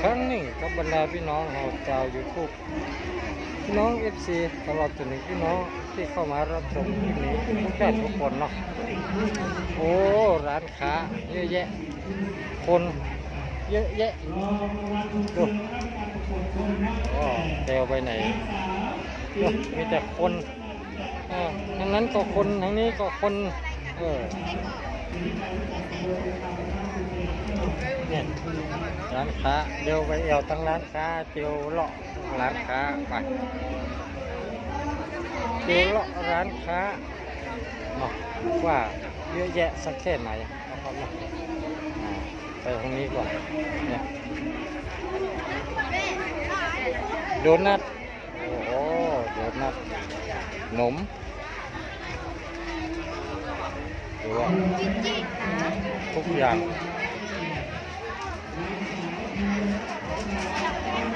ครั้งหนึ่งกับบรรดาพี่น้องเราชาวยูทูบพี่น้องเอฟซีตลอดจนถึงพี่น้องที่เข้ามารับชมคลิปนี้ทุกท่านทุกคนเนาะโอ้ร้านค้าเยอะแยะ คนเยอะแยะดูก็เดวไปไหนดูมีแต่คนเออทางนั้นก็คนทางนี้ก็คน เออ เนี่ยร้านค้าเดียวไปเอวตั้งร้านค้าเดียวเลาะร้านค้าไปเดียวเลาะร้านค้าเนาะว่าเยอะแยะสักแค่ไหนเอาเข้ามาอ่าไปตรงนี้ก่อนเนี่ยโดนัทโอ้โหโดนัทนมดูว่าทุกอย่าง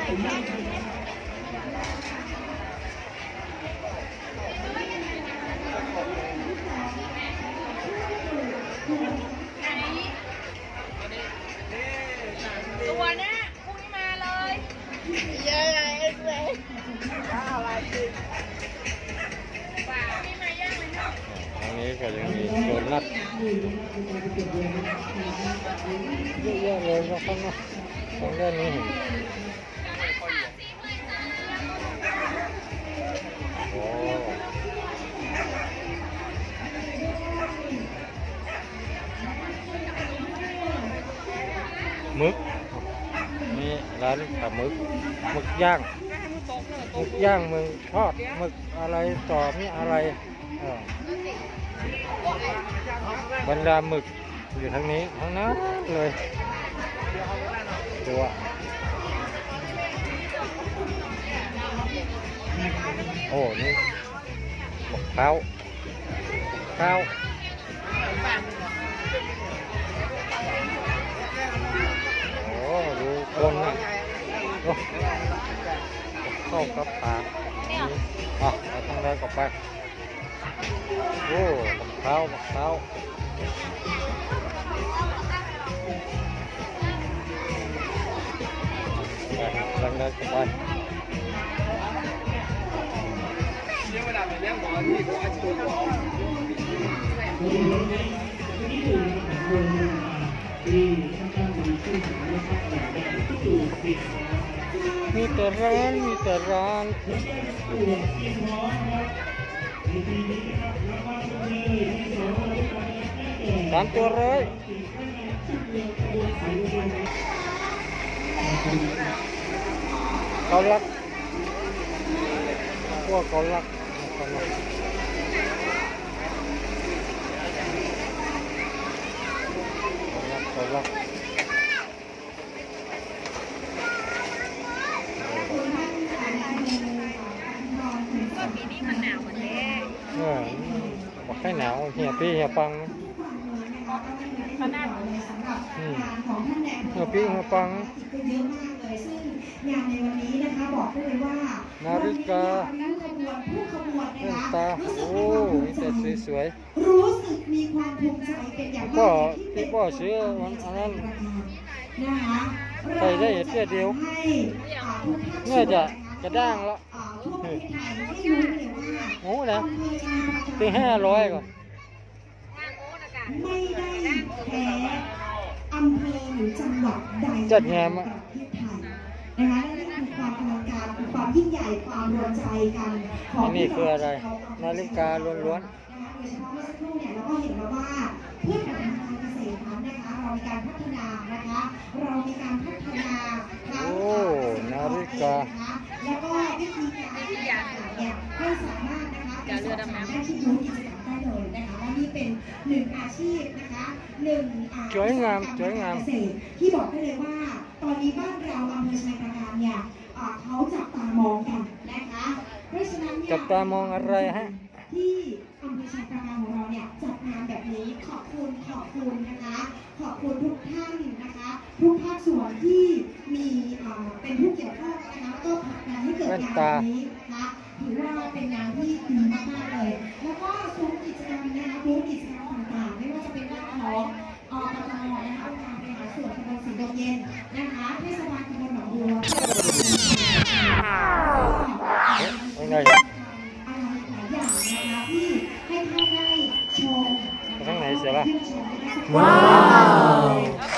ตัวนี้ยพรุ่งนี้มาเลยเยอะเลยเอ็กซ์เลยอะไรกินมีมาย่างไหมเนาะทางนี้ก็ยังมีโดนัทเยอะแยะเลยนะครับเนาะทางด้านนี้เห็น มึกนี่ร้านปลาหมึกมึกย่างมึกย่างมึกทอดมึกอะไรต่อมีอะไรบรรดาหมึกอยู่ทางนี้ทั้งนั้นเลยตัวโอ้นี่บักข้าวข้าว ดูคนนะเข้ากับปากอะเอาทางใดก็ไปโอ้บักข้าวบักข้าวไปทางใดก็ไปมี มีแต่ร้านมีแต่ร้านสามตัวร้อยเขารักพวกเขารักเขารักเขารักเขารัก ก็ปีนี้มันหนาวเหมือนแม่ เออบอกให้หนาว เหี่ยพี่เหี่ยปังขนาดอืมเหี่ยพี่เหี่ยปังก็เยอะมากเลยซึ่งงานในวันนี้นะคะบอกได้เลยว่านาฬิกาผู้ขบวนผู้ขบวนแว่นะนคะตารู้สึกโอ้มีความภูมีมิใจแต่สวยรู้สึกมีความภูมิใจเป็นอย่างก็มากที่พ่อซื้อวันอันนั้นนะคะใส่ได้เสื้อเดียวให้อ่าทุกภาคส่เมื่วอนจะกระด้างแล้วอ่าทั่วประเทศไทยให้รู้เลยว่าโอ้นะอำเภอชายประการถึงห้าร้อยก่อน ทางโอ้นอากาศ ไม่ได้แพ้อำเภอหรือจังหวัดใดจัดงานมาในประเทศไทยนะคะนั่นคือความอลังการคือความยิ่งใหญ่ความรวมใจกันของอันนี้คืออะไรพี่นาฬิกาล้วนนะคะโดยเฉพาะเมื่อสักครู่เนี่ยเราก็เห็นแล้วว่าพืชผลทางการเกษตรนั้นนะคะเรามีการพัฒนานะคะ เรามีการพัฒนาทั้งโอ้นาฬิกา นะคะแล้วก็วิธีการต่างๆเนี่ยให้สามารถนะคะไปสอบถามได้ที่บูธกิจกรรมได้ เลยนะคะและนี่เป็นหนึ่งอาชีพนะคะหนึ่งอ่สวยงามสวยงามเกษตรที่บอกได้เลยว่า ตอนนี้บ้านเราอำเภอชัยประการเนี่ยอ่าเขาจับตามองกันนะคะเพราะฉะนั้นเนี่ยจับตามองอะไรฮะที่อำเภอชัยประการของเราเนี่ยจัดงานแบบนี้ขอบคุณขอบคุณนะคะ ขอบคุณทุกท่านนะคะ ทุกภาคส่วนที่มีเอ่อเป็นผู้เกี่ยวข้องนะคะแล้วก็ผลักดันให้เกิดงานแบบนี้นะคะ ถือว่าเป็นงานที่ดีมากๆเลย แล้วก็ซุ้มกิจกรรมนะคะบูธกิจกรรมต่างๆ ไม่ว่าจะเป็นเรื่องของปตนะคะองค์การบริหารส่วนตำบลสีดงเย็นนะคะเทศบาลตำบลหนองบัวไม่ได้อะไรหลายอย่างนะคะที่ให้ท่านได้ชมไปทางไหนเสียล่ะชื่นชมนะคะว้าว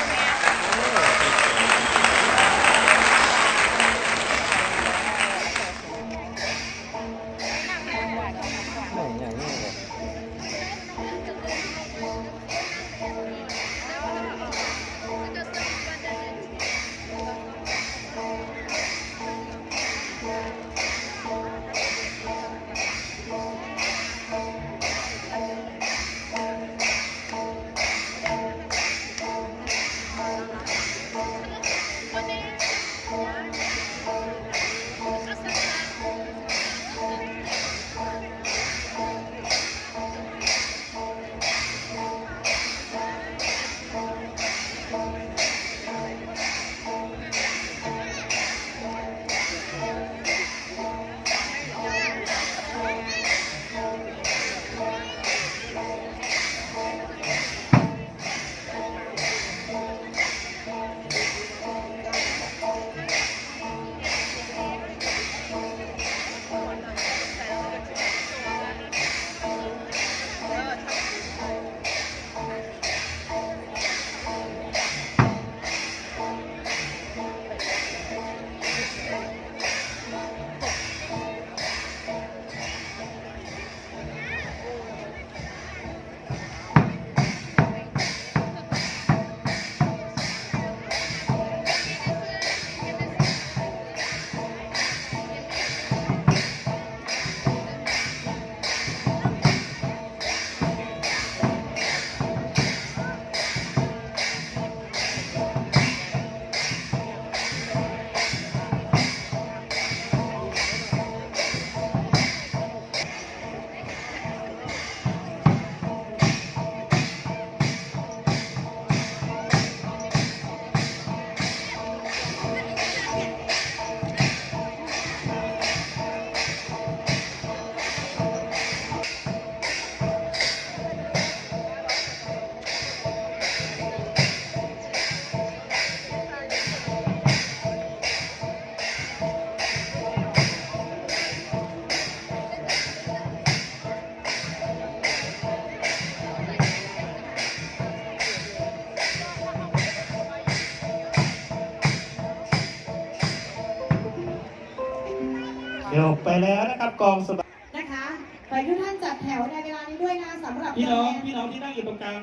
ไปแล้วนะครับกองสบัดนะคะขอให้ทุกท่านจัดแถวในเวลานี้ด้วยนะสำหรับพี่น้องตัวแทพี่น้องที่นั่งอยู่ตรงกลาง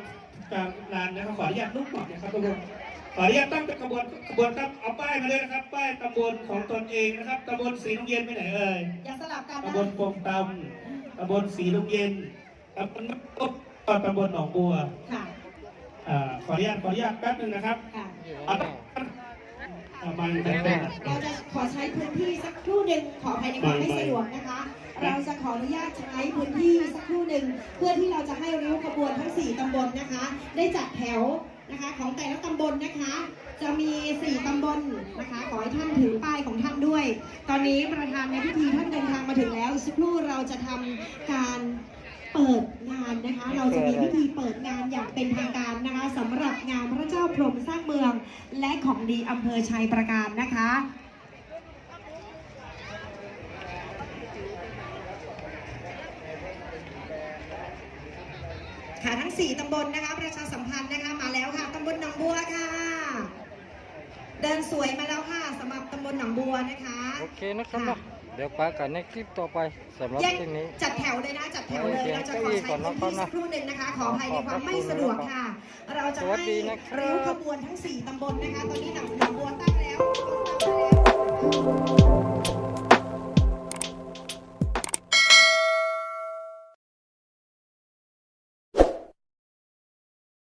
กลางลานนะครับขออนุญาตลุกก่อนนะครับทุกคนขออนุญาตตั้งเป็นขบวนขบวนครับเอาป้ายมาเลยนะครับ ป้ายตำบลของตนเองนะครับตำบลสีลุงเย็นไปไหนเอ่ยอย่าสลับกันตำนะบลปงตำตำบลสีลุงเย็นตำบลมะกบตำบลหนองบัวค่ะอ่าขออนุญาตขออนุญาตแป๊บหนึงนะครับค่ะ เอาตั้งเอามาตั้งแต่เราจะขอใช้พื้นที่สักครู่หนึ่งขออภัยในความไม่สะดวกนะคะ เราจะขออนุญาตใช้พื้นที่สักครู่หนึ่งเพื่อที่เราจะให้ริ้วขบวนทั้ง 4 ตำบลนะคะ ได้จัดแถวนะคะของแต่ละตำบลนะคะ จะมี 4 ตำบลนะคะ ขอให้ท่านถือป้ายของท่านด้วย ตอนนี้ประธานในพิธีท่านเดินทางมาถึงแล้วอีกสักครู่เราจะทำการ เปิดงานนะคะ เราจะมีพิธีเปิดงานอย่างเป็นทางการนะคะสำหรับงานพระเจ้าพรหมสร้างเมือง และของดีอำเภอชัยประการนะคะค่ะทั้ง 4ตำบลนะคะ ประชาสัมพันธ์นะคะมาแล้วค่ะตำบลหนองบัวค่ะ เดินสวยมาแล้วค่ะสำหรับตำบลหนองบัวนะคะ โอเคนะครับ เนาะเดี๋ยวไปกันในคลิปต่อไปสำหรับแยกที่นี้ จัดแถวเลยนะจัดแถวเลยโอเคเราจะขอใช้พื้นที่สักครู่หนึ่งนะคะ ขออภัยในความไม่สะดวกค่ะ เราจะสวัสให้ดีนะครับริ้วขบวนทั้ง 4ตำบลนะคะ ตอนนี้หนองหนองบัวตั้งแล้วตั้งแล้ว